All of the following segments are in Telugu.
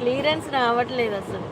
క్లియరెన్స్ రావట్లేదు అసలు.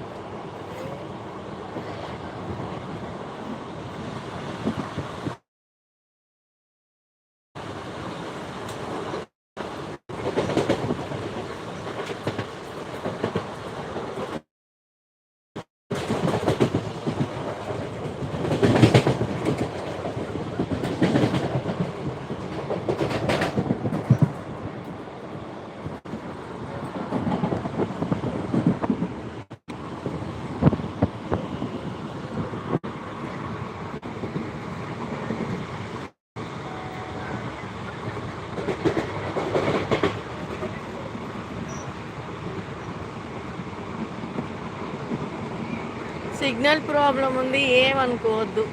సిగ్నల్ ప్రాబ్లం ఉంది ఏమనుకోవద్దు.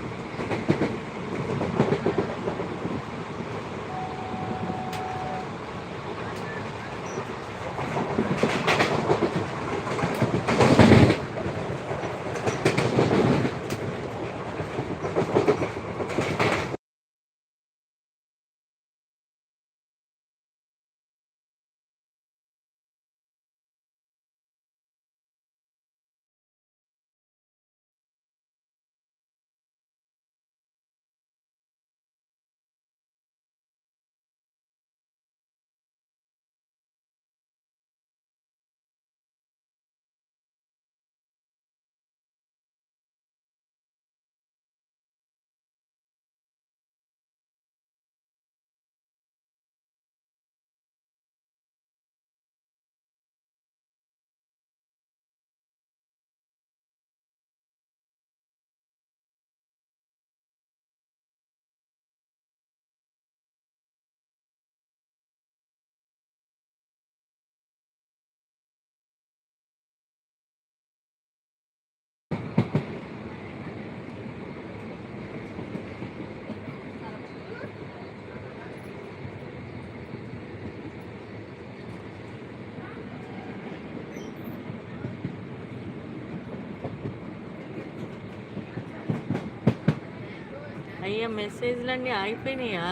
అయ్యా మెసేజ్లన్నీ అయిపోయినాయా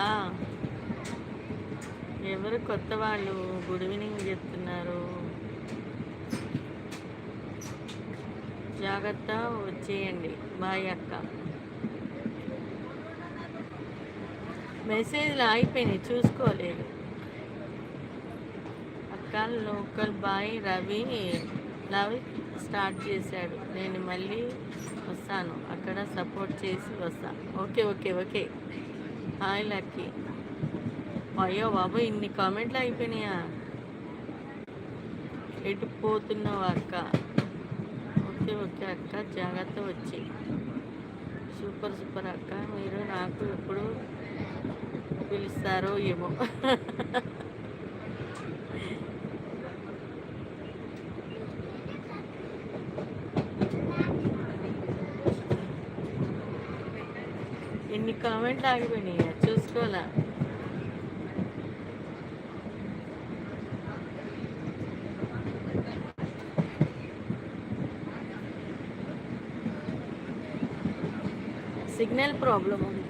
ఎవరు కొత్త వాళ్ళు? గుడ్ ఈవినింగ్ చెప్తున్నారు. జాగ్రత్త వచ్చేయండి. బాయ్ అక్క. మెసేజ్లు అయిపోయినాయి చూసుకోలేదు. అక్క local boy Ravi love start చేశాడు. నేను మళ్ళీ వస్తాను. అక్కడ సపోర్ట్ చేసి వస్తా. Okay okay okay. Hi Lucky అయ్యో బాబు ఇన్ని కామెంట్లు అయిపోయినాయా? ఎటు పోతున్నావు అక్క? ఓకే ఓకే అక్క జాగ్రత్త వచ్చి. సూపర్ సూపర్ అక్క. మీరు నాకు ఎప్పుడు పిలుస్తారో ఏమో. ఎన్ని కామెంట్లు ఆగిపోయినాయి? చూసుకోవాలా? సిగ్నల్ ప్రాబ్లం ఉంది.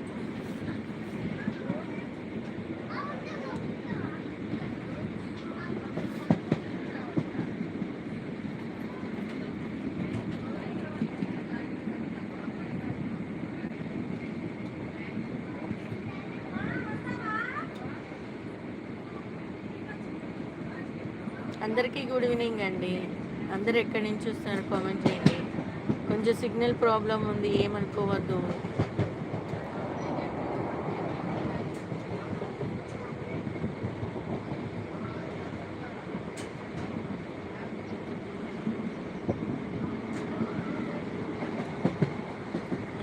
అందరికీ గుడ్ ఈవినింగ్ అండి. అందరు ఎక్కడి నుంచి వస్తున్నారు కామెంట్ చేయండి. కొంచెం సిగ్నల్ ప్రాబ్లం ఉంది ఏమనుకోవద్దు.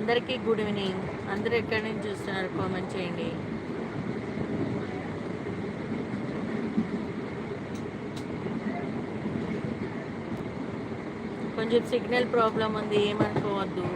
అందరికీ గుడ్ ఈవినింగ్. అందరు ఎక్కడి నుంచి చూస్తున్నారు కామెంట్ చేయండి. కొంచెం సిగ్నల్ ప్రాబ్లం ఉంది ఏమనుకోవద్దు.